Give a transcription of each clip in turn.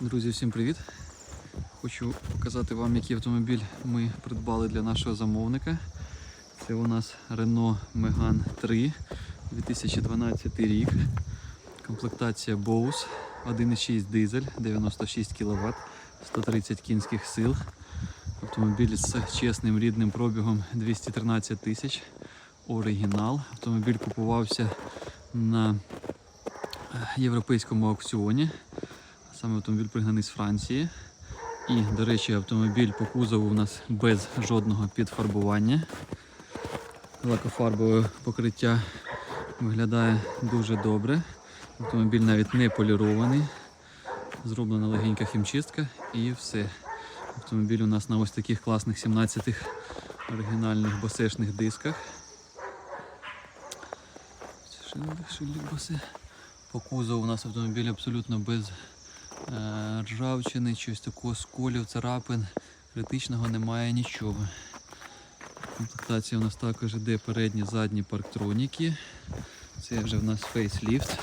Друзі, всім привіт! Хочу показати вам, який автомобіль ми придбали для нашого замовника. Це у нас Renault Megane 3 2012 рік. Комплектація Bose 1,6 дизель, 96 кВт, 130 кінських сил. Автомобіль з чесним рідним пробігом 213 тисяч. Оригінал. Автомобіль купувався на е, європейському аукціоні. Саме автомобіль пригнаний з Франції. І, до речі, автомобіль по кузову у нас без жодного підфарбування. Лакофарбове покриття виглядає дуже добре. Автомобіль навіть не полірований. Зроблена легенька хімчистка і все. Автомобіль у нас на ось таких класних 17 х оригінальних босешних дисках. По кузову у нас автомобіль абсолютно без ржавчини, щось такого сколів, царапин. Критичного немає нічого. Комплектація у нас також іде передні, задні парктроніки. Це вже в нас фейсліфт.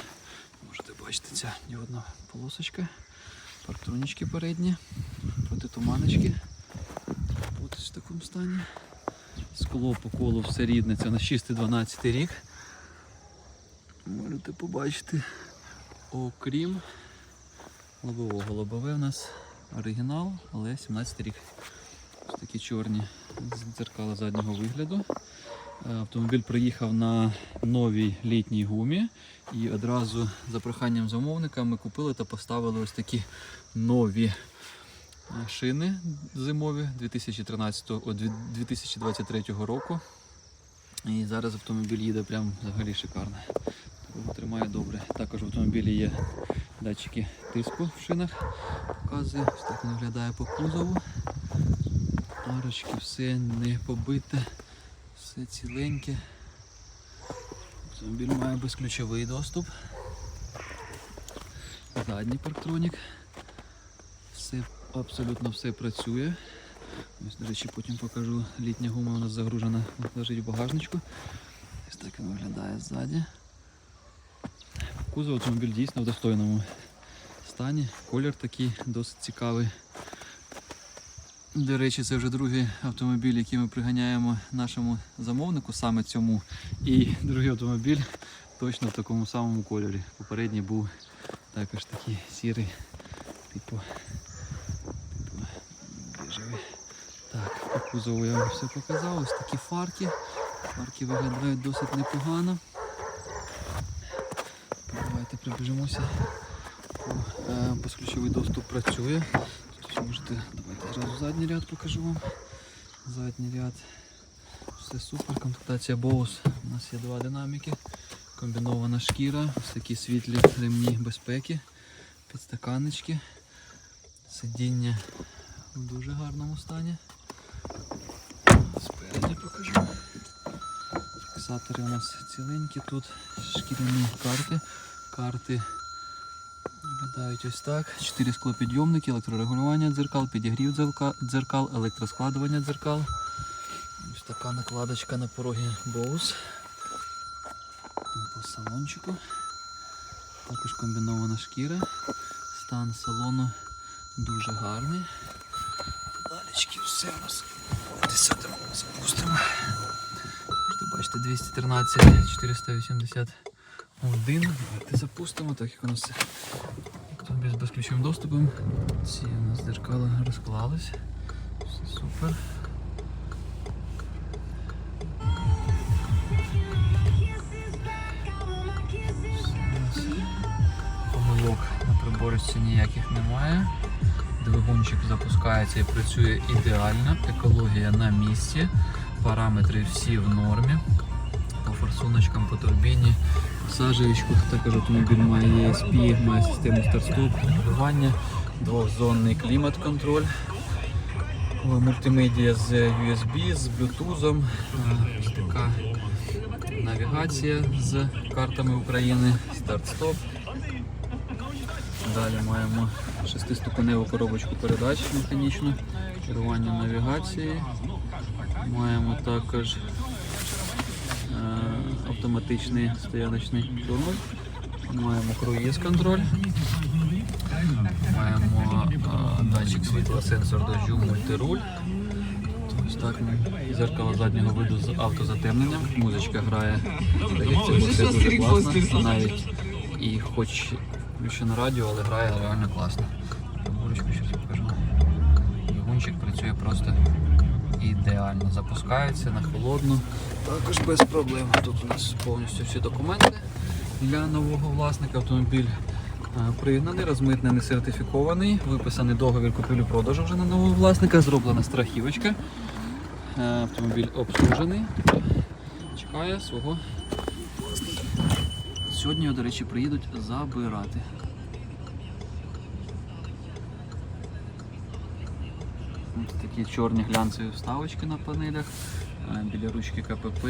Можете бачити, ця діодна полосочка. Парктронічки передні, протитуманочки. Ось в такому стані. Скло по колу все рідне, це на 6-12 рік. Можете побачити, окрім лобового. Лобове у нас оригінал, але 17 рік. Ось такі чорні дзеркала заднього вигляду. Е, Автомобіль приїхав на новій літній гумі і одразу за проханням замовника ми купили та поставили ось такі нові шини зимові 2013, 2023 року. І зараз автомобіль їде прям взагалі шикарно. Тримає добре. Також в автомобілі є датчики тиску в шинах. Показує, ось так він виглядає по кузову. Арочки, все не побите, все ціленьке. Автомобіль має безключовий доступ. Задній парктронік. Все, абсолютно все працює. Ось, до речі, потім покажу. Літня гума у нас загружена, лежить в багажничку. Ось так він виглядає ззаді. Кузов автомобіль дійсно в достойному стані. Колір такий досить цікавий. До речі, це вже другий автомобіль, який ми приганяємо нашому замовнику, саме цьому. І другий автомобіль точно в такому самому кольорі. Попередній був також такий сірий, типу, типу біжевий. Так, по кузову я вам все показав. Ось такі фарки. Фарки виглядають досить непогано. О, е, Безключовий доступ працює. Можете, давайте зразу задній ряд покажу вам. Задній ряд. Все супер. Комплектація Bose. У нас є два динаміки. Комбінована шкіра, ось такі світлі ремні безпеки, підстаканнички. Сидіння в дуже гарному стані. Спереді покажу. Фіксатори у нас ціленькі тут, шкіряні карти. Карти виглядають ось так. Чотири склопідйомники, електрорегулювання дзеркал, підігрів дзеркал, електроскладування дзеркал. Ось така накладочка на порогі Bose. По салончику. Також комбінована шкіра. Стан салону дуже гарний. Далечки все у нас. Десятимо запустимо. Можете бачите 213 481. Давайте запустимо, так як у нас автомобіль з безключовим доступом. Ці у нас дзеркала розклались. Все супер. Помилок на приборці ніяких немає. Двигунчик запускається і працює ідеально. Екологія на місці. Параметри всі в нормі. По форсуночкам, по турбіні, сажевичку. Також автомобіль має ESP, має систему старт-стоп, регулювання, двохзонний клімат-контроль. Мультимедіа з USB, з Bluetooth, е, така навігація з картами України, старт-стоп. Далі маємо шестиступеневу коробочку передач механічну, керування навігації. Маємо також е, автоматичний стояночний тормоз. Маємо круїз контроль. Маємо а, датчик світла, сенсор дощу, мультируль. Ось так зеркало заднього виду з автозатемненням. Музичка грає. Здається, це дуже класно. Навіть і хоч включено радіо, але грає реально класно. Музичку щось покажу. Двигунчик працює просто ідеально. Запускається на холодну. Також без проблем. Тут у нас повністю всі документи для нового власника. Автомобіль е, пригнаний, розмитнений, сертифікований, виписаний договір купівлі-продажу вже на нового власника, зроблена страхівочка. Е, Автомобіль обслужений, чекає свого власника. Сьогодні до речі, приїдуть забирати. Ось такі чорні глянцеві вставочки на панелях, е, біля ручки КПП,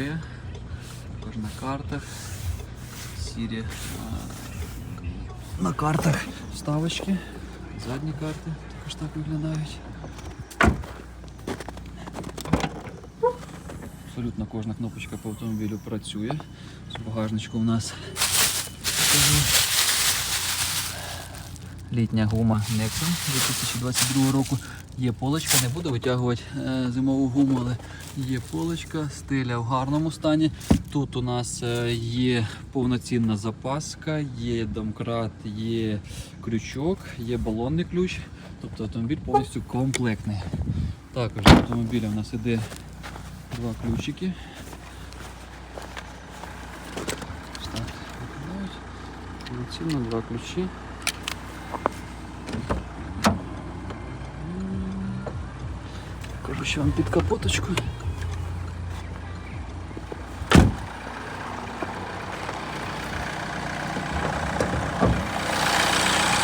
також на картах. Сірі е, на картах вставочки, задні карти також так виглядають. Абсолютно кожна кнопочка по автомобілю працює. З багажничку у нас покажу. Літня гума Nexon 2022 року. Є полочка, не буду витягувати е, зимову гуму, але є полочка, стиля в гарному стані. Тут у нас е, є повноцінна запаска, є домкрат, є крючок, є балонний ключ. Тобто автомобіль повністю комплектний. Також до автомобіля у нас іде два ключики. Так. Повноцінно два ключі. Кажу, що вам під капоточку.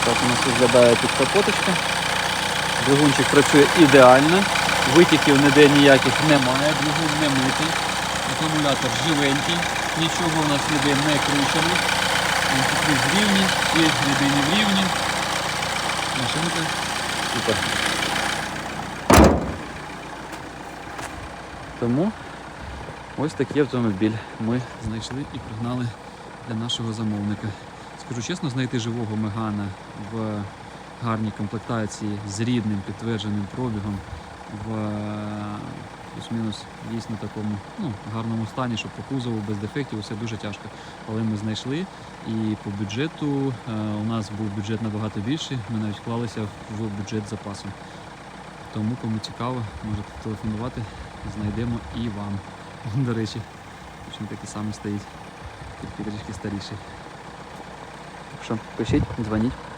Так у нас виглядає під капоточка. Двигунчик працює ідеально, витіків ніде ніяких немає, двигун не митий, акумулятор живенький, нічого у нас ніде не кручений. Тут в рівні, не в рівні. Машинка. Супер. Тому ось такий автомобіль ми знайшли і пригнали для нашого замовника. Скажу чесно, знайти живого Мегана в гарній комплектації з рідним підтвердженим пробігом в плюс-мінус дійсно такому ну, гарному стані, щоб по кузову без дефектів усе дуже тяжко. Але ми знайшли і по бюджету е, у нас був бюджет набагато більший. Ми навіть вклалися в бюджет запасу. Тому кому цікаво, можете телефонувати, знайдемо і вам. До речі, точно такий самий стоїть, тільки трішки старіший. Так що пишіть, дзвоніть.